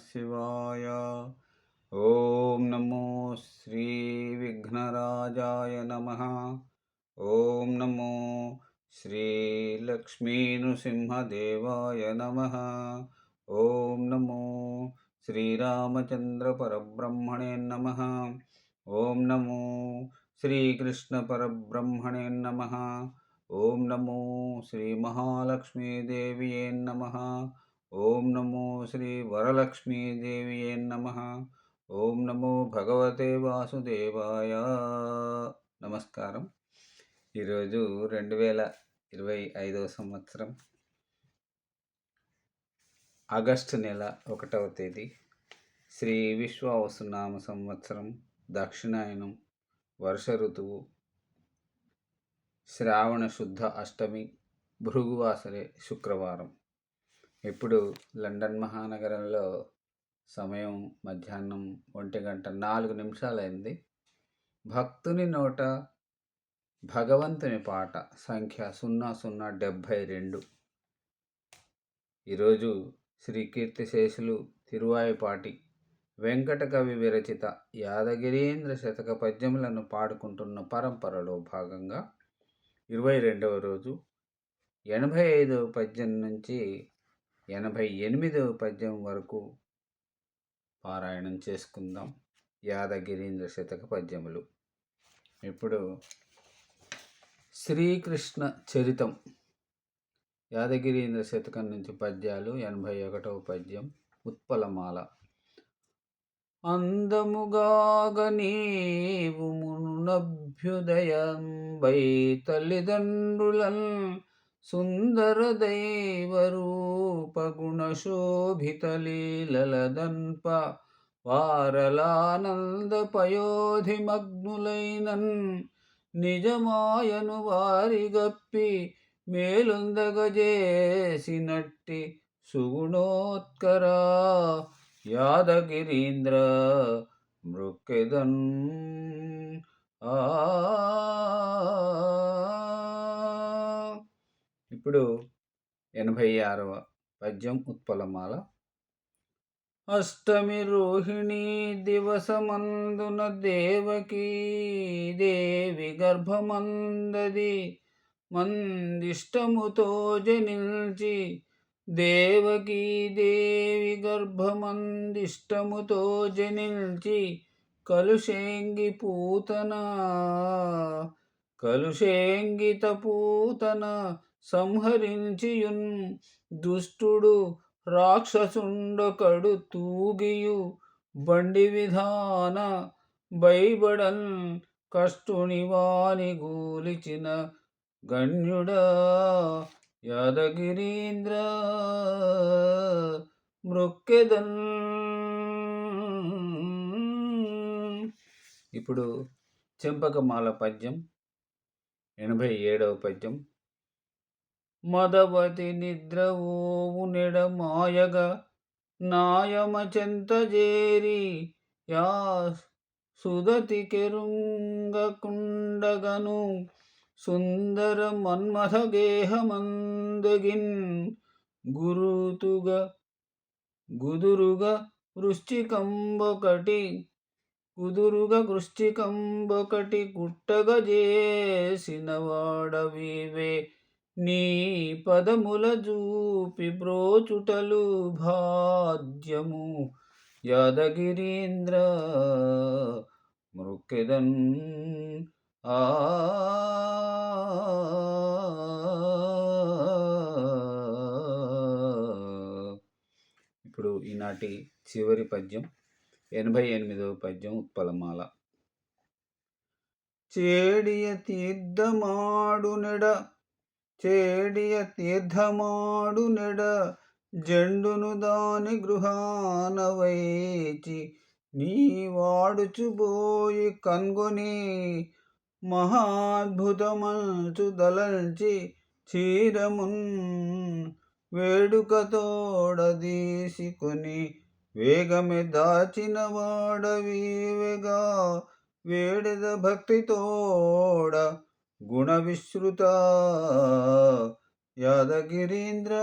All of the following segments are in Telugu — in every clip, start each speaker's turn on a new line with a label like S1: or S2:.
S1: శివాయ ఓం నమో శ్రీ విఘ్నరాజాయ నమ ఓం నమో శ్రీ లక్ష్మీనృసింహదేవాయ నమ ఓం నమో శ్రీరామచంద్ర పరబ్రహ్మణే నమ ఓం నమో శ్రీకృష్ణ పరబ్రహ్మణే నమ ఓం ఓం నమో శ్రీ వరలక్ష్మీదేవియే నమ. ఓం నమో భగవతే వాసుదేవాయ. నమస్కారం. ఈరోజు రెండు వేల ఇరవై ఐదవ సంవత్సరం ఆగస్టు నెల ఒకటవ తేదీ. శ్రీ విశ్వావసునామ సంవత్సరం దక్షిణాయనం వర్ష ఋతువు శ్రావణ శుద్ధ అష్టమి భృగువాసరే శుక్రవారం. ఇప్పుడు లండన్ మహానగరంలో సమయం మధ్యాహ్నం ఒంటి గంట నాలుగు నిమిషాలైంది. భక్తుని నోట భగవంతుని పాట సంఖ్య సున్నా సున్నా డెబ్భై రెండు. ఈరోజు శ్రీ కీర్తిశేషులు తిరువాయిపాటి వెంకట కవి విరచిత యాదగిరీంద్ర శతక పద్యములను పాడుకుంటున్న పరంపరలో భాగంగా ఇరవై రెండవ రోజు ఎనభై ఐదవ పద్యం నుంచి ఎనభై ఎనిమిదవ పద్యం వరకు పారాయణం చేసుకుందాం. యాదగిరీంద్ర శతక పద్యములు. ఇప్పుడు శ్రీకృష్ణ చరితం. యాదగిరీంద్ర శతకం నుంచి పద్యాలు ఎనభై ఒకటవ పద్యం ఉత్పలమాల. అందముగాగ నీవు మునభ్యుదయంబై తల్లిదండ్రులన్ సుందర దైవరూప గుణశోభితలీలదన్ప వారలానంద పయోధిమగ్నులైనన్ నిజమాయను వారి గప్పి మేలుందగజేసినట్టి సుగుణోత్కరా యాదగిరీంద్ర మృక్కెదన్. ఆ ఇప్పుడు ఎనభై ఆరవ పద్యం ఉత్పలమాల. అష్టమి రోహిణి దివసమందున దేవకీ దేవి గర్భమందది. మందిష్టముతో జనిల్చి దేవకీ దేవి గర్భమందిష్టముతో జనిల్చి కలుషేంగి పూతన కలుషేంగిత పూతన సంహరించియున్ దుష్టుడు రాక్షసుండొకడు తూగియు బండి విధాన బైబడన్ కష్టునివాని గూలిచిన గణ్యుడా యాదగిరీంద్ర మృక్కెదన్. ఇప్పుడు చెంపకమాల పద్యం ఎనభై ఏడవ పద్యం. మదవతి నిద్ర ఓవు నెడ మాయగా యా సుదతి కెరుంగకుండగను సుందర మన్మథ గేహమందగిన్ గురుతుగా గుదురుగా వృష్టికంబొకటి కుదురుగా వృష్టికంబొకటి కుట్టగ చేసిన వాడవివే నీ పదముల జూపి బ్రోచుటలు భాద్యము యాదగిరీంద్ర మృక్కెదన్ ఆ ఇప్పుడు ఈనాటి చివరి పద్యం ఎనభై ఎనిమిదవ పద్యం ఉత్పలమాల. చేడియ తీర్థమాడు నెడ చేడియ తీర్థమాడు నెడ జెండును దాని గృహాన వైచి నీ వాడుచుబోయి కన్గొని మహాద్భుతమంచు దలంచి చీరమున్ వేడుకతోడదీసికొని వేగమే దాచిన వాడవీవెగా వేడిద భక్తితోడ గుణ విశ్రుత యాదగిరీంద్ర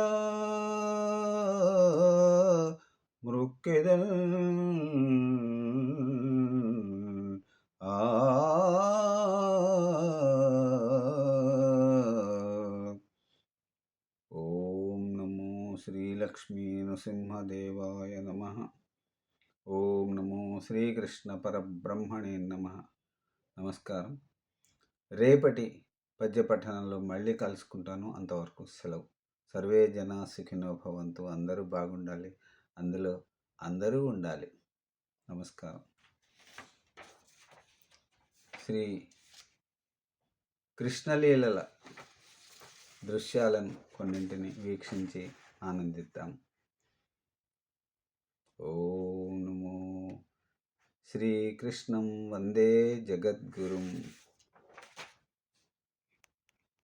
S1: మృక్ ఆ. ఓం నమో శ్రీలక్ష్మీ నృసింహదేవాయ నమ. ఓం నమో శ్రీకృష్ణ పరబ్రహ్మణే నమ. నమస్కారం. రేపటి పద్య పఠనంలో మళ్ళీ కలుసుకుంటాను. అంతవరకు సెలవు. సర్వే జన సుఖినో భవంతు. అందరూ బాగుండాలి. అందులో అందరూ ఉండాలి. నమస్కారం. శ్రీ కృష్ణలీలల దృశ్యాలను కొన్నింటిని వీక్షించి ఆనందిద్దాం. ఓం నమో శ్రీకృష్ణం వందే జగద్గురుం.